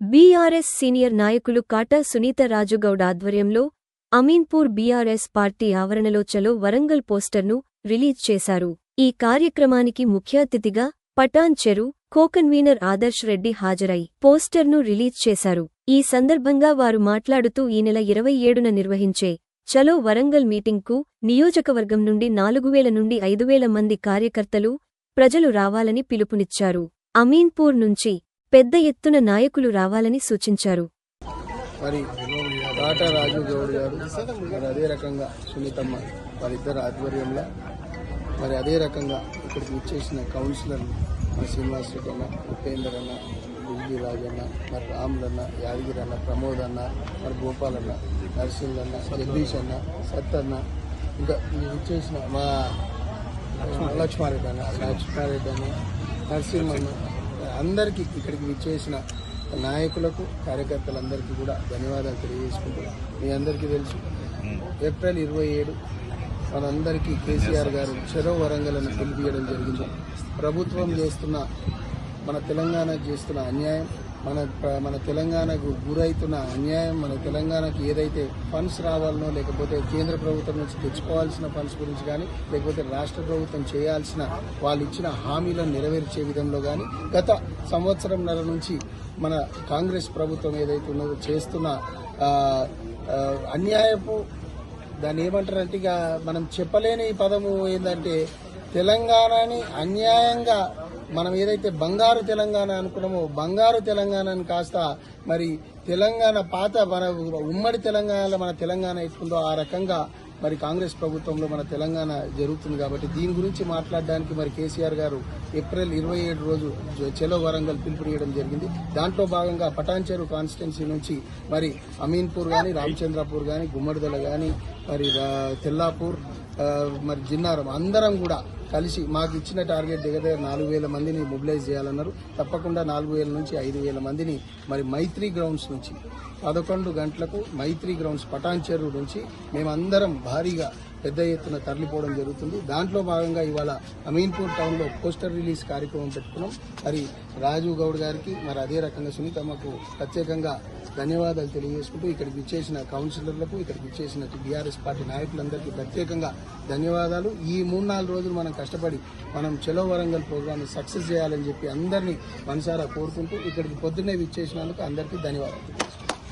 BRS senior నాయకులు కాటా సునీత రాజుగౌడ్ ఆధ్వర్యంలో Ameenpur BRS party ఆవరణలో చలో వరంగల్ పోస్టర్ను రిలీజ్ చేశారు. ఈ కార్యక్రమానికి ముఖ్య అతిథిగా పటాన్ చెరు కోకన్వీనర్ ఆదర్శ్ రెడ్డి హాజరై పోస్టర్ను రిలీజ్ చేశారు. ఈ సందర్భంగా వారు మాట్లాడుతూ ఈ నెల ఇరవై ఏడున నిర్వహించే చలో వరంగల్ మీటింగ్కు నియోజకవర్గం నుండి నాలుగు వేల నుండి ఐదు వేల మంది కార్యకర్తలు ప్రజలు రావాలని పిలుపునిచ్చారు. అమీన్పూర్ నుంచి పెద్ద ఎత్తున నాయకులు రావాలని సూచించారు. మరి టాటా రాజు గౌడ్ గారు మరి అదే రకంగా సునీతమ్మ వారిద్దరు ఆధ్వర్యంలో మరి అదే రకంగా ఇక్కడికి వచ్చేసిన కౌన్సిలర్లు మరి శ్రీనివాస్ రెడ్డి అన్న ఉపేందర్ అన్న బిల్జీ రాజన్న మరి రాములన్న యాదగిరి అన్న ప్రమోద్ అన్న మరి గోపాల్ అన్న నరసింహ్ అన్న జగదీష్ అన్న సత్ అన్న ఇంకా ఈ వచ్చేసిన మా లక్ష్మారెడ్డి అన్న లక్ష్మారెడ్డి అన్న నరసింహ అన్న అందరికీ ఇక్కడికి విచ్చేసిన నాయకులకు కార్యకర్తలందరికీ కూడా ధన్యవాదాలు తెలియజేసుకుంటూ మీ అందరికీ తెలుసు. ఏప్రిల్ ఇరవై ఏడు మనందరికీ కేసీఆర్ గారు చెరో వరంగల్ అని పిలిపియడం జరిగింది. ప్రభుత్వం చేస్తున్న మన తెలంగాణ చేస్తున్న అన్యాయం మన మన తెలంగాణకు గురైతున్న అన్యాయం మన తెలంగాణకు ఏదైతే ఫండ్స్ రావాలనో లేకపోతే కేంద్ర ప్రభుత్వం నుంచి తెచ్చుకోవాల్సిన ఫండ్స్ గురించి కానీ లేకపోతే రాష్ట్ర ప్రభుత్వం చేయాల్సిన వాళ్ళు ఇచ్చిన హామీలను నెరవేర్చే విధంలో కానీ గత సంవత్సరంన్నర నుంచి మన కాంగ్రెస్ ప్రభుత్వం ఏదైతే ఉన్నదో చేస్తున్న అన్యాయపు దాన్ని ఏమంటారంటే ఇక మనం చెప్పలేని ఈ పదము ఏంటంటే తెలంగాణని అన్యాయంగా మనం ఏదైతే బంగారు తెలంగాణ అనుకున్నామో బంగారు తెలంగాణని కాస్త మరి తెలంగాణ పాత మన ఉమ్మడి తెలంగాణలో మన తెలంగాణ ఎట్లుందో ఆ రకంగా మరి కాంగ్రెస్ ప్రభుత్వంలో మన తెలంగాణ జరుగుతుంది కాబట్టి దీని గురించి మాట్లాడడానికి మరి కేసీఆర్ గారు ఏప్రిల్ ఇరవై ఏడు రోజు చెలో వరంగల్ పిలుపునియడం జరిగింది. దాంట్లో భాగంగా పటాన్చెరు కాన్స్టిట్యున్సీ నుంచి మరి అమీన్పూర్ కానీ రామచంద్రపూర్ కానీ గుమ్మడిదల కానీ మరి రా- తెల్లాపూర్ మరి జిన్నారం. అందరం కూడా కలిసి మాకు ఇచ్చిన టార్గెట్ దగ్గర దగ్గర నాలుగు వేల మందిని మొబిలైజ్ చేయాలన్నారు. తప్పకుండా నాలుగు వేల నుంచి ఐదు వేల మందిని మరి మైత్రి గ్రౌండ్స్ నుంచి పదకొండు గంటలకు మైత్రి గ్రౌండ్స్ పటాన్చెరు నుంచి మేమందరం భారీగా పెద్ద ఎత్తున తరలిపోవడం జరుగుతుంది. దాంట్లో భాగంగా ఇవాళ అమీన్పూర్ టౌన్లో పోస్టర్ రిలీజ్ కార్యక్రమం పెట్టుకున్నాం. మరి రాజు గౌడ్ గారికి మరి అదే రకంగా సునీతమ్మకు ప్రత్యేకంగా ధన్యవాదాలు తెలియజేసుకుంటూ ఇక్కడికి ఇచ్చేసిన కౌన్సిలర్లకు ఇక్కడికి ఇచ్చేసిన బీఆర్ఎస్ పార్టీ నాయకులందరికీ ప్రత్యేకంగా ధన్యవాదాలు. ఈ మూడు నాలుగు రోజులు మనం కష్టపడి మనం చెలో వరంగల్ ప్రోగ్రామ్ సక్సెస్ చేయాలని చెప్పి అందరినీ మనసారా కోరుకుంటూ ఇక్కడికి పొద్దున్నే విచ్చేసినందుకు అందరికీ ధన్యవాదాలు.